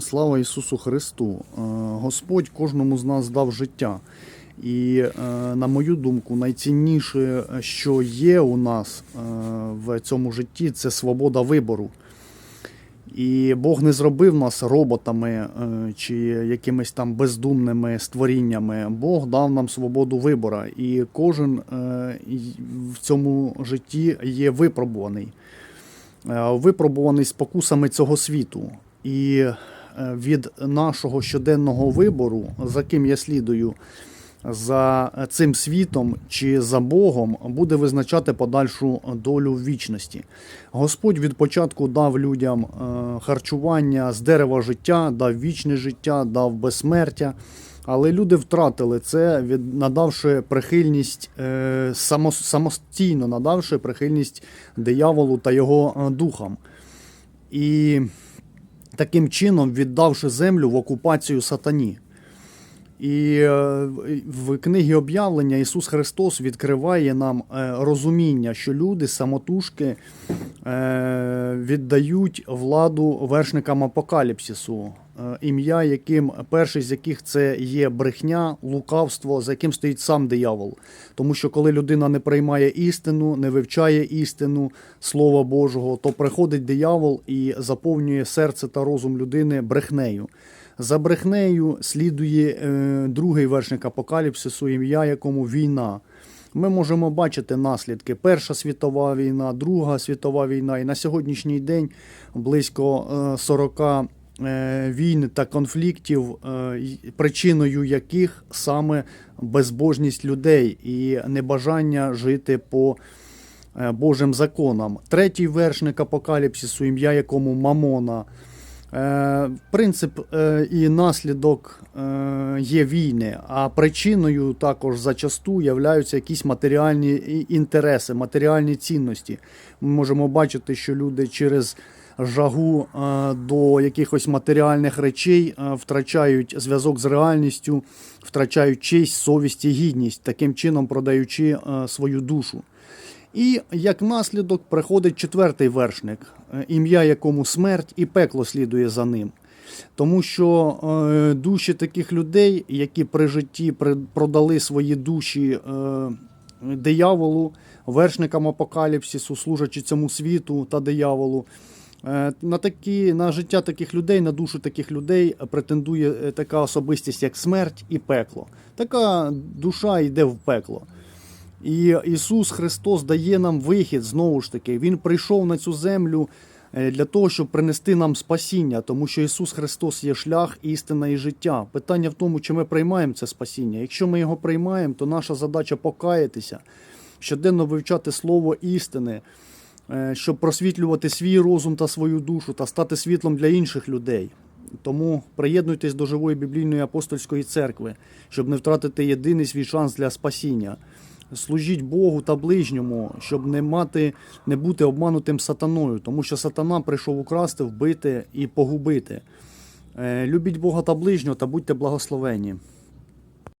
Слава Ісусу Христу! Е, Господь кожному з нас дав життя. І, е, на мою думку, найцінніше, що є у нас е, в цьому житті, це свобода вибору. І Бог не зробив нас роботами чи якимись там бездумними створіннями. Бог дав нам свободу вибору. І кожен в цьому житті є випробуваний. Випробуваний спокусами цього світу. І від нашого щоденного вибору, за ким я слідую, за цим світом чи за Богом буде визначати подальшу долю в вічності. Господь від початку дав людям е, харчування з дерева життя, дав вічне життя, дав безсмертя. Але люди втратили це, надавши прихильність е, само, самостійно надавши прихильність дияволу та його е, духам. І таким чином віддавши землю в окупацію сатані. І е, в книгі об'явлення Ісус Христос відкриває нам е, розуміння, що люди самотужки е, віддають владу вершникам апокаліпсису, ім'я яким перший з яких це є брехня, лукавство, за яким стоїть сам диявол. Тому що коли людина не приймає істину, не вивчає істину Слова Божого, то приходить диявол і заповнює серце та розум людини брехнею. За брехнею слідує е, другий вершник апокаліпсису, ім'я якому війна. Ми можемо бачити наслідки. Перша світова війна, Друга світова війна, і на сьогоднішній день близько е, 40 е, війн та конфліктів, е, причиною яких саме безбожність людей і небажання жити по е, Божим законам. Третій вершник апокаліпсису, ім'я якому Мамона. Е, Принцип е, і наслідок е, є війни, а причиною також зачасту являються якісь матеріальні інтереси, матеріальні цінності. Ми можемо бачити, що люди через жагу е, до якихось матеріальних речей е, втрачають зв'язок з реальністю, втрачають честь, совість і гідність, таким чином продаючи е, свою душу. І як наслідок приходить четвертий вершник, ім'я якому смерть і пекло слідує за ним. Тому що душі таких людей, які при житті продали свої душі дияволу, вершникам апокаліпсису, служачи цьому світу та дияволу, на, такі, на життя таких людей, на душу таких людей претендує е, така особистість, як смерть і пекло. Така душа йде в пекло. І Ісус Христос дає нам вихід знову ж таки. Він прийшов на цю землю е, для того, щоб принести нам спасіння, тому що Ісус Христос є шлях, істина і життя. Питання в тому, чи ми приймаємо це спасіння. Якщо ми його приймаємо, то наша задача покаятися, щоденно вивчати слово істини, е, щоб просвітлювати свій розум та свою душу та стати світлом для інших людей. Тому приєднуйтесь до живої біблійної апостольської церкви, щоб не втратити єдиний свій шанс для спасіння. Служіть Богу та ближньому, щоб не мати, не бути обманутим сатаною, тому що сатана прийшов украсти, вбити і погубити. Е, Любіть Бога та ближнього та будьте благословені.